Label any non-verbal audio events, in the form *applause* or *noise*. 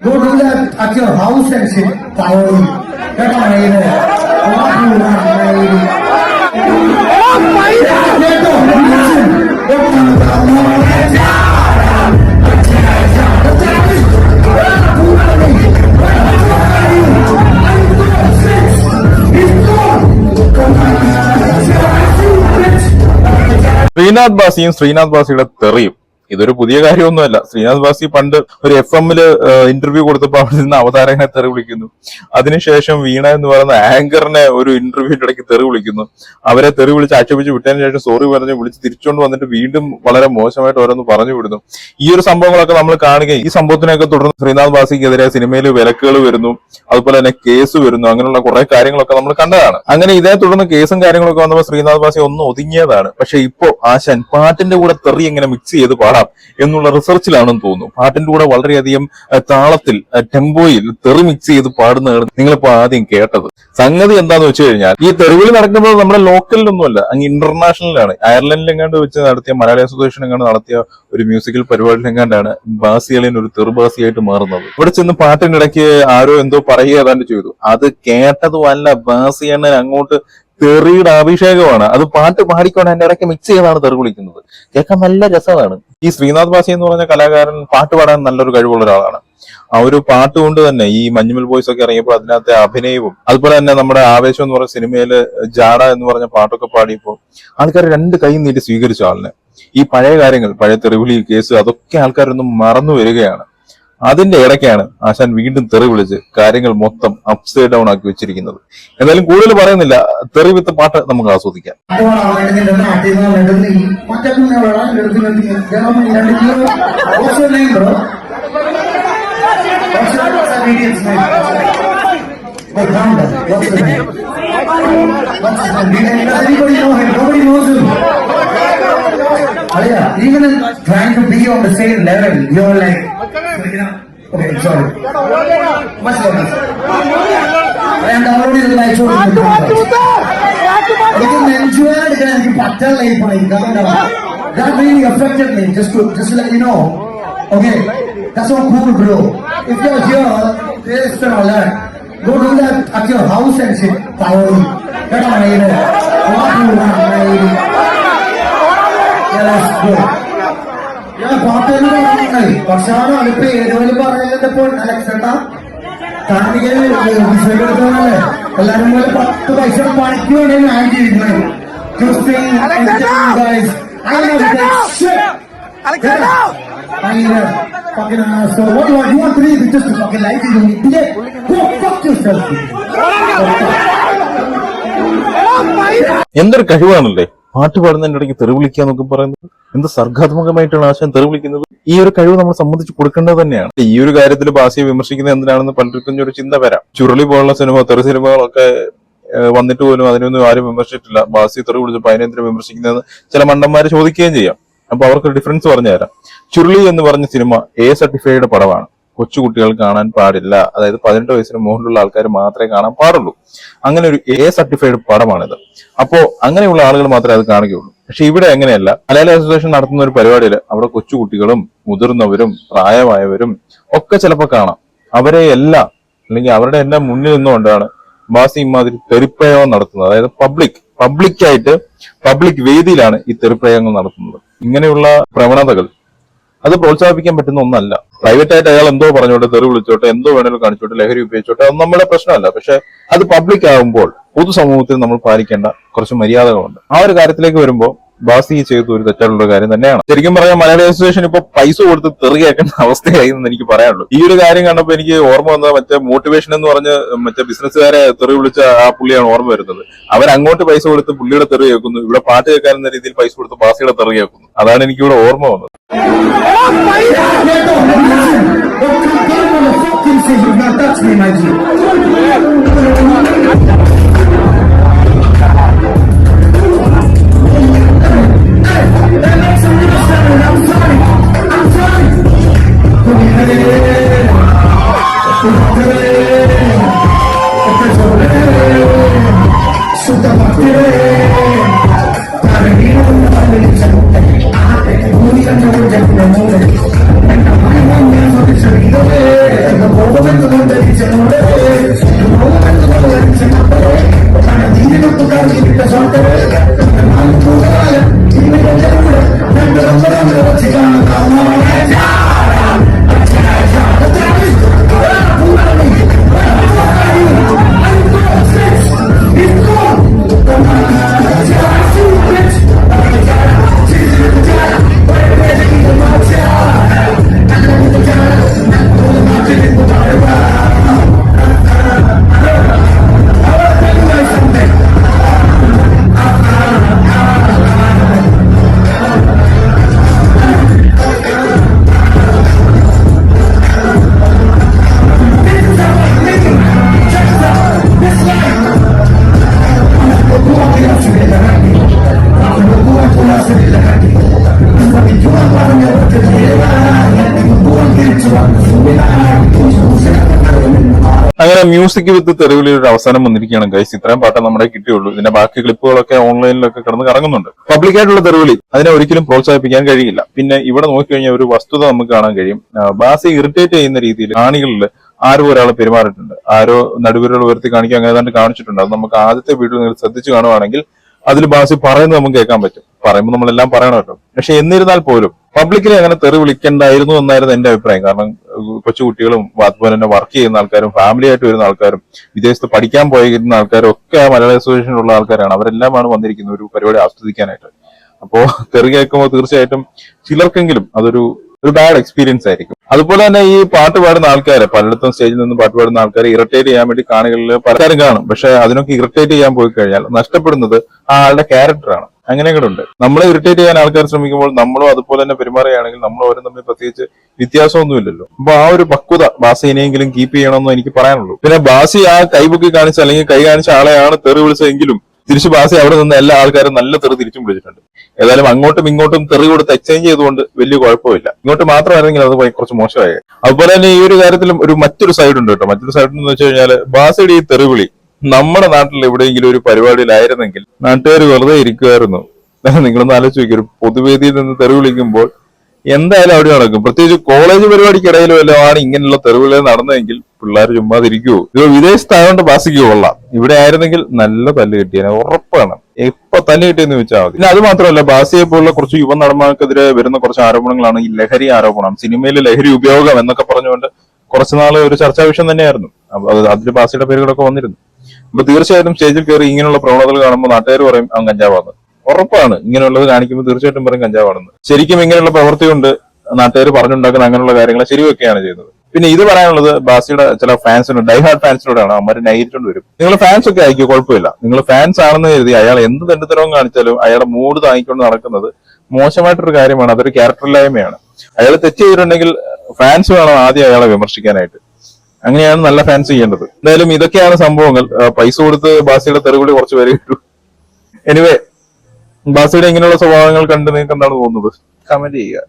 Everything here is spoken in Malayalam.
Go do that at your house and sit quietly. കേട്ടോ മയിൽ? ഓടാ, മയിൽ. കേട്ടോ? ശ്രീനാഥ് ബാസിയും ശ്രീനാഥ് ബാസിയുടെ തെറിയും ഇതൊരു പുതിയ കാര്യമൊന്നുമല്ല. ശ്രീനാഥ് ബാസി പണ്ട് ഒരു എഫ് എമ്മിൽ ഇന്റർവ്യൂ കൊടുത്തപ്പോൾ അവിടെ നിന്ന് അവതാരകനെ തെറി വിളിക്കുന്നു. അതിനുശേഷം വീണ എന്ന് പറയുന്ന ആങ്കറിനെ ഒരു ഇന്റർവ്യൂവിന്റെ ഇടയ്ക്ക് തെറി വിളിക്കുന്നു. അവരെ തെറി വിളിച്ച് ആക്ഷേപിച്ച് വിട്ടതിന് ശേഷം സോറി പറഞ്ഞ് വിളിച്ച് തിരിച്ചുകൊണ്ട് വന്നിട്ട് വീണ്ടും വളരെ മോശമായിട്ട് ഓരോന്ന് പറഞ്ഞു വിടുന്നു. ഈ ഒരു സംഭവങ്ങളൊക്കെ നമ്മൾ കാണുകയും ഈ സംഭവത്തിനൊക്കെ തുടർന്ന് ശ്രീനാഥ് ബാസിക്കെതിരെ സിനിമയിൽ വിലക്കുകൾ വരുന്നു. അതുപോലെ തന്നെ കേസ് വരുന്നു. അങ്ങനെയുള്ള കുറെ കാര്യങ്ങളൊക്കെ നമ്മൾ കണ്ടതാണ്. അങ്ങനെ ഇതേ തുടർന്ന് കേസും കാര്യങ്ങളൊക്കെ വന്നപ്പോൾ ശ്രീനാഥ് ബാസി ഒന്ന് ഒതുങ്ങിയതാണ്. പക്ഷെ ഇപ്പോ ആശാൻ പാട്ടിന്റെ കൂടെ തെറി എങ്ങനെ മിക്സ് ചെയ്ത് പാടാം? എന്നുള്ള റിസർച്ചിലാണെന്ന് തോന്നുന്നു. പാട്ടിന്റെ കൂടെ വളരെയധികം താളത്തിൽ ടെമ്പോയിൽ തെറി മിക്സ് ചെയ്ത് പാടുന്നതാണ് നിങ്ങളിപ്പോ ആദ്യം കേട്ടത്. സംഗതി എന്താന്ന് വെച്ച് കഴിഞ്ഞാൽ ഈ തെറിവിൽ നടക്കുന്നത് നമ്മുടെ ലോക്കലിലൊന്നുമല്ല അങ്ങ് ഇന്റർനാഷണലിലാണ് അയർലൻഡിലെങ്ങാണ്ട് വെച്ച് നടത്തിയ മലയാളി അസോസിയേഷൻ എങ്ങാണ്ട് നടത്തിയ ഒരു മ്യൂസിക്കൽ പരിപാടിയിലെങ്ങാണ്ടാണ് ബാസികളിൻ ഒരു തെറുബാസിയായിട്ട് മാറുന്നത്. ഇവിടെ ചെന്ന് പാട്ടിനിടയ്ക്ക് ആരോ എന്തോ പറയുക ഏതാണ്ട് ചെയ്തു. അത് കേട്ടതുമല്ല ബാസിയണ്ണൻ അങ്ങോട്ട് തെറിയുടെ അഭിഷേകമാണ്. അത് പാട്ട് പാടിക്കൊണ്ട് അതിന്റെ ഇടയ്ക്ക് മിക്സ് ചെയ്താണ് തെറി വിളിക്കുന്നത്. കേൾക്കാൻ നല്ല രസമാണ്. ഈ ശ്രീനാഥ് ബാസി എന്ന് പറഞ്ഞ കലാകാരൻ പാട്ട് പാടാൻ നല്ലൊരു കഴിവുള്ള ഒരാളാണ്. ആ ഒരു പാട്ട് കൊണ്ട് തന്നെ ഈ മഞ്ഞുമൽ ബോയ്സ് ഒക്കെ ഇറങ്ങിയപ്പോൾ അതിനകത്തെ അഭിനയവും അതുപോലെ തന്നെ നമ്മുടെ ആവേശം എന്ന് പറഞ്ഞ സിനിമയിൽ ജാട എന്ന് പറഞ്ഞ പാട്ടൊക്കെ പാടിയപ്പോൾ ആൾക്കാർ രണ്ട് കൈ നീട്ടി സ്വീകരിച്ചു ആളിനെ. ഈ പഴയ കാര്യങ്ങൾ പഴയ തെറിവിളി കേസ് അതൊക്കെ ആൾക്കാരൊന്നും മറന്നു വരികയാണ്. അതിന്റെ ഇടയ്ക്കാണ് ആശാൻ വീണ്ടും തെറി വിളിച്ച് കാര്യങ്ങൾ മൊത്തം അപ്സൈഡ് ഡൗൺ ആക്കി വെച്ചിരിക്കുന്നത് എന്തായാലും കൂടുതൽ പറയുന്നില്ല തെറി വിത്ത് പാട്ട് നമുക്ക് ആസ്വദിക്കാം What's his name? Anybody know him? Nobody knows him. Alaya, even in trying to be on the same level, you're like, okay, sorry. Much better. I am downloading the live show. എനിക്ക് നെഞ്ചുവേദന എടുക്കാൻ എനിക്ക് പറ്റാനുള്ള ഈ പണി കാരണം that really affected me just to just to let you know okay that's not cool bro if you're here there's been a lot go do that at your house and sit quietly കേട്ടോ ഞാൻ പാട്ടുകൾ പറഞ്ഞു പക്ഷാണ് അടുപ്പി ഏതുപോലും പറയുന്നപ്പോൾ അലക്സണ്ട കാർണികളെ എല്ലാരും പോലെ പത്ത് പൈസ പണിക്കുവാണെങ്കിൽ ഞാൻ ചെയ്തിരുന്നത് എന്തൊരു കഴിവാണല്ലേ? പാട്ട് പാടുന്നതിന്റെ ഇടയ്ക്ക് തെറി വിളിക്കുക എന്നൊക്കെ പറയുന്നത് എന്ത് സർഗാത്മകമായിട്ടാണ് ആശാൻ തെറി വിളിക്കുന്നത്? ഈ ഒരു കഴിവ് നമ്മൾ സംബന്ധിച്ച് കൊടുക്കേണ്ടത് തന്നെയാണ്. ഈ ഒരു കാര്യത്തിൽ ഭാഷയെ വിമർശിക്കുന്നത് എന്തിനാണെന്ന് പലർക്കും ഒരു ചിന്ത വരാം. ചുരുളി പോലുള്ള സിനിമ തെറി സിനിമകളൊക്കെ വന്നിട്ട് പോലും അതിനൊന്നും ആരും വിമർശിച്ചിട്ടില്ല. ബാസി തെറി വിളിച്ചപ്പോൾ പതിനെന്തിനും വിമർശിക്കുന്നതെന്ന് ചില മണ്ടന്മാര് ചോദിക്കുകയും ചെയ്യാം. അപ്പൊ അവർക്ക് ഡിഫറൻസ് പറഞ്ഞു തരാം ചുരുളി എന്ന് പറഞ്ഞ സിനിമ എ സർട്ടിഫൈഡ് പടമാണ്. കൊച്ചുകുട്ടികൾ കാണാൻ പാടില്ല. അതായത് പതിനെട്ട് വയസ്സിന് മുകളിലുള്ള ആൾക്കാർ മാത്രമേ കാണാൻ പാടുള്ളൂ. അങ്ങനെ ഒരു എ സർട്ടിഫൈഡ് പടമാണിത്. അപ്പോ അങ്ങനെയുള്ള ആളുകൾ മാത്രമേ അത് കാണുകയുള്ളൂ. പക്ഷെ ഇവിടെ എങ്ങനെയല്ല മലയാളി അസോസിയേഷൻ നടത്തുന്ന ഒരു പരിപാടിയിൽ അവിടെ കൊച്ചുകുട്ടികളും മുതിർന്നവരും പ്രായമായവരും ഒക്കെ ചിലപ്പോൾ കാണാം. അവരെ എല്ലാം അല്ലെങ്കിൽ അവരുടെ എല്ലാം മുന്നിൽ നിന്നുകൊണ്ടാണ് ബാസി ഇമാതിരി തെറിപ്രയോഗം നടത്തുന്നത്. അതായത് പബ്ലിക് പബ്ലിക്കായിട്ട് പബ്ലിക് വേദിയിലാണ് ഈ തെറിപ്രയോഗങ്ങൾ നടത്തുന്നത്. ഇങ്ങനെയുള്ള പ്രവണതകൾ അത് പ്രോത്സാഹിപ്പിക്കാൻ പറ്റുന്ന ഒന്നല്ല. പ്രൈവറ്റ് ആയിട്ട് അയാൾ എന്തോ പറഞ്ഞോട്ടെ തെറി വിളിച്ചോട്ടെ എന്തോ വേണേലും കാണിച്ചോട്ടെ ലഹരി ഉപയോഗിച്ചോട്ടെ അത് നമ്മുടെ പ്രശ്നമല്ല. പക്ഷെ അത് പബ്ലിക് ആകുമ്പോൾ പൊതുസമൂഹത്തിൽ നമ്മൾ പാലിക്കേണ്ട കുറച്ച് മര്യാദകളുണ്ട്. ആ ഒരു കാര്യത്തിലേക്ക് വരുമ്പോൾ ബാസി ചെയ്ത ഒരു തെറ്റായിട്ടുള്ള കാര്യം തന്നെയാണ്. ശരിക്കും പറഞ്ഞാൽ മലയാളി അസോസിയേഷൻ ഇപ്പൊ പൈസ കൊടുത്ത് തെറിയാക്കേണ്ട *laughs* അവസ്ഥയായി എന്ന് എനിക്ക് പറയാനുള്ളൂ. ഈ ഒരു കാര്യം കണ്ടപ്പോൾ എനിക്ക് ഓർമ്മ വന്നത് മറ്റേ മോട്ടിവേഷൻ എന്ന് പറഞ്ഞ് മറ്റേ ബിസിനസ്സുകാരെ തെറി വിളിച്ച ആ പുള്ളിയാണ് ഓർമ്മ വരുന്നത്. അവർ അങ്ങോട്ട് പൈസ കൊടുത്ത് പുള്ളിയുടെ തെറി കേൾക്കുന്നു ഇവിടെ പാട്ട് കേൾക്കാൻ എന്ന രീതിയിൽ പൈസ കൊടുത്ത് ബാസിയുടെ തെറി കേൾക്കുന്നു. അതാണ് എനിക്ക് ഇവിടെ ഓർമ്മ വന്നത്. Fucking me, my G. Music with തെറിവിളി ഒരു അവസാനം വന്നിരിക്കുകയാണ് ഗൈസ് ഇത്രയും പാട്ട് നമ്മുടെ കിട്ടിയുള്ളൂ. ഇതിന്റെ ബാക്കി ക്ലിപ്പുകളൊക്കെ ഓൺലൈനിലൊക്കെ കിടന്ന് കറങ്ങുന്നുണ്ട്. പബ്ലിക്കായിട്ടുള്ള തെരുവിളി. അതിനെ ഒരിക്കലും പ്രോത്സാഹിപ്പിക്കാൻ കഴിയില്ല. പിന്നെ ഇവിടെ നോക്കിക്കഴിഞ്ഞാൽ ഒരു വസ്തുത നമുക്ക് കാണാൻ കഴിയും. ബാസി ഇറിറ്റേറ്റ് ചെയ്യുന്ന രീതിയിൽ കാണികളിൽ ആരോ ഒരാൾ പെരുമാറിയിട്ടുണ്ട്. ആരോ നടുവിരൽ ഉയർത്തി കാണിക്കുക അങ്ങനെ ഏതാണ്ട് കാണിച്ചിട്ടുണ്ട്. അത് നമുക്ക് ആദ്യത്തെ വീഡിയോ നിങ്ങൾ ശ്രദ്ധിച്ചു കാണുവാണെങ്കിൽ അതിൽ ബാസി പറയുന്നത് നമുക്ക് കേൾക്കാൻ പറ്റും. പറയുമ്പോൾ നമ്മളെല്ലാം പറയണമല്ലോ. പക്ഷെ എന്നിരുന്നാൽ പോലും പബ്ലിക്കിനെ അങ്ങനെ തെറി വിളിക്കണ്ടായിരുന്നു എന്നായിരുന്നു എന്റെ അഭിപ്രായം. കാരണം കൊച്ചുകുട്ടികളും അതുപോലെ തന്നെ വർക്ക് ചെയ്യുന്ന ആൾക്കാരും ഫാമിലി ആയിട്ട് വരുന്ന ആൾക്കാരും വിദേശത്ത് പഠിക്കാൻ പോയിരുന്ന ആൾക്കാരും ഒക്കെ മലയാള അസോസിയേഷനിലുള്ള ആൾക്കാരാണ്. അവരെല്ലാമാണ് വന്നിരിക്കുന്നത് ഒരു പരിപാടി ആസ്വദിക്കാനായിട്ട്. അപ്പോ തെറി കേൾക്കുമ്പോൾ തീർച്ചയായിട്ടും ചിലർക്കെങ്കിലും അതൊരു ഒരു ബാഡ് എക്സ്പീരിയൻസ് ആയിരിക്കും. അതുപോലെ തന്നെ ഈ പാട്ട് പാടുന്ന ആൾക്കാരെ പലയിടത്തും സ്റ്റേജിൽ നിന്ന് പാട്ട് പാടുന്ന ആൾക്കാരെ ഇറിറ്റേറ്റ് ചെയ്യാൻ വേണ്ടി കാണികളിൽ പലരും കാണും. പക്ഷെ അതിനൊക്കെ ഇറിറ്റേറ്റ് ചെയ്യാൻ പോയി കഴിഞ്ഞാൽ നഷ്ടപ്പെടുന്നത് ആ ആളുടെ ക്യാരക്ടറാണ് അങ്ങനെ കൂടെ ഉണ്ട്. നമ്മളെ ഇറിറ്റേറ്റ് ചെയ്യാൻ ആൾക്കാർ ശ്രമിക്കുമ്പോൾ നമ്മളും അതുപോലെ തന്നെ പെരുമാറുകയാണെങ്കിൽ നമ്മൾ അവരും തമ്മിൽ പ്രത്യേകിച്ച് വ്യത്യാസമൊന്നുമില്ലല്ലോ. അപ്പൊ ആ ഒരു പക്വത ബാസി ഇനിയെങ്കിലും കീപ്പ് ചെയ്യണമെന്ന് എനിക്ക് പറയാനുള്ളൂ. പിന്നെ ബാസി ആ കൈപൊക്കി കാണിച്ച അല്ലെങ്കിൽ കൈ കാണിച്ച ആളെയാണ് തെറി വിളിച്ചതെങ്കിലും തിരിച്ച് ബാസി അവിടെ നിന്ന് എല്ലാ ആൾക്കാരും നല്ല തെറി തിരിച്ചും വിളിച്ചിട്ടുണ്ട്. ഏതായാലും അങ്ങോട്ടും ഇങ്ങോട്ടും തെറി കൊടുത്ത് എക്സ്ചേഞ്ച് ചെയ്തുകൊണ്ട് വലിയ കുഴപ്പമില്ല. ഇങ്ങോട്ട് മാത്രമായിരുന്നെങ്കിൽ അത് കുറച്ച് മോശമായി. അതുപോലെ തന്നെ ഈ ഒരു കാര്യത്തിലും ഒരു മറ്റൊരു സൈഡ് ഉണ്ട് കേട്ടോ. മറ്റൊരു സൈഡ് എന്ന് വെച്ച് കഴിഞ്ഞാൽ ബാസിയുടെ ഈ തെറിവിളി നമ്മുടെ നാട്ടിൽ എവിടെയെങ്കിലും ഒരു പരിപാടിയിലായിരുന്നെങ്കിൽ നാട്ടുകാർ വെറുതെ ഇരിക്കുമായിരുന്നു നിങ്ങളൊന്ന് ആലോചിച്ച് നോക്കി ഒരു പൊതുവേദിയിൽ നിന്ന് തെറി വിളിക്കുമ്പോൾ എന്തായാലും അവിടെ നടക്കും. പ്രത്യേകിച്ച് കോളേജ് പരിപാടിക്കിടയിലും വല്ലതും ആണ് ഇങ്ങനെയുള്ള തെരുവിലെ നടന്നതെങ്കിൽ പിള്ളേർ ചുമ്മാതിരിക്കുവോ ഇത് വിദേശത്തായതുകൊണ്ട് ബാസിക്ക് കൊള്ളാം. ഇവിടെ ആയിരുന്നെങ്കിൽ നല്ല തല്ല് കിട്ടിയേനെ ഉറപ്പാണ്. എപ്പൊ തല്ല് കിട്ടിയെന്ന് വെച്ചാൽ മതി. പിന്നെ അത് മാത്രമല്ല ബാസിയെ പോലുള്ള കുറച്ച് യുവ നടന്മാർക്കെതിരെ വരുന്ന കുറച്ച് ആരോപണങ്ങളാണ് ഈ ലഹരി ആരോപണം. സിനിമയിലെ ലഹരി ഉപയോഗം എന്നൊക്കെ പറഞ്ഞുകൊണ്ട് കുറച്ചുനാൾ ഒരു ചർച്ചാ വിഷയം തന്നെയായിരുന്നു അതിൽ ബാസിയുടെ പേരുകളൊക്കെ വന്നിരുന്നു. അപ്പൊ തീർച്ചയായിട്ടും സ്റ്റേജിൽ കയറി ഇങ്ങനെയുള്ള പ്രവണതകൾ കാണുമ്പോൾ നാട്ടുകാർ പറയും അവൻ കഞ്ചാവാന്ന്. ഉറപ്പാണ് ഇങ്ങനെയുള്ളത് കാണിക്കുമ്പോൾ തീർച്ചയായിട്ടും പറയും കഞ്ചാവാണെന്ന്. ശരിക്കും ഇങ്ങനെയുള്ള പ്രവൃത്തി കൊണ്ട് നാട്ടുകാർ പറഞ്ഞുണ്ടാക്കുന്ന അങ്ങനെയുള്ള കാര്യങ്ങൾ ശരിവെക്കുകയാണ് ചെയ്യുന്നത്. പിന്നെ ഇത് പറയാനുള്ളത് ബാസിയുടെ ചില ഫാൻസിനോട് ഡൈഹാർഡ് ഫാൻസിനോടാണ് അമ്മ നൈറ്റിട്ടുണ്ട് വരും. നിങ്ങൾ ഫാൻസ് ഒക്കെ ആയിരിക്കും? കുഴപ്പമില്ല. നിങ്ങൾ ഫാൻസ് ആണെന്ന് കരുതി അയാൾ എന്ത് തെണ്ടിത്തരവും കാണിച്ചാലും അയാളുടെ മൂഡ് താങ്ങിക്കൊണ്ട് നടക്കുന്നത് മോശമായിട്ടൊരു കാര്യമാണ് അതൊരു ക്യാരക്ടറില്ലായ്മയാണ്. അയാൾ തെറ്റ് ചെയ്തിട്ടുണ്ടെങ്കിൽ ഫാൻസ് വേണം ആദ്യം അയാളെ വിമർശിക്കാനായിട്ട്. അങ്ങനെയാണ് നല്ല ഫാൻസ് ചെയ്യേണ്ടത്. എന്തായാലും ഇതൊക്കെയാണ് സംഭവങ്ങൾ. പൈസ കൊടുത്ത് ബാസിയുടെ തെറിവിളി കുറച്ച് പേര് കിട്ടും എനിവേ ബാസിയുടെ ഇങ്ങനെയുള്ള സ്വഭാവങ്ങൾ കണ്ട് നിങ്ങൾക്ക് എന്താണ് തോന്നുന്നത്? കമന്റ് ചെയ്യുക.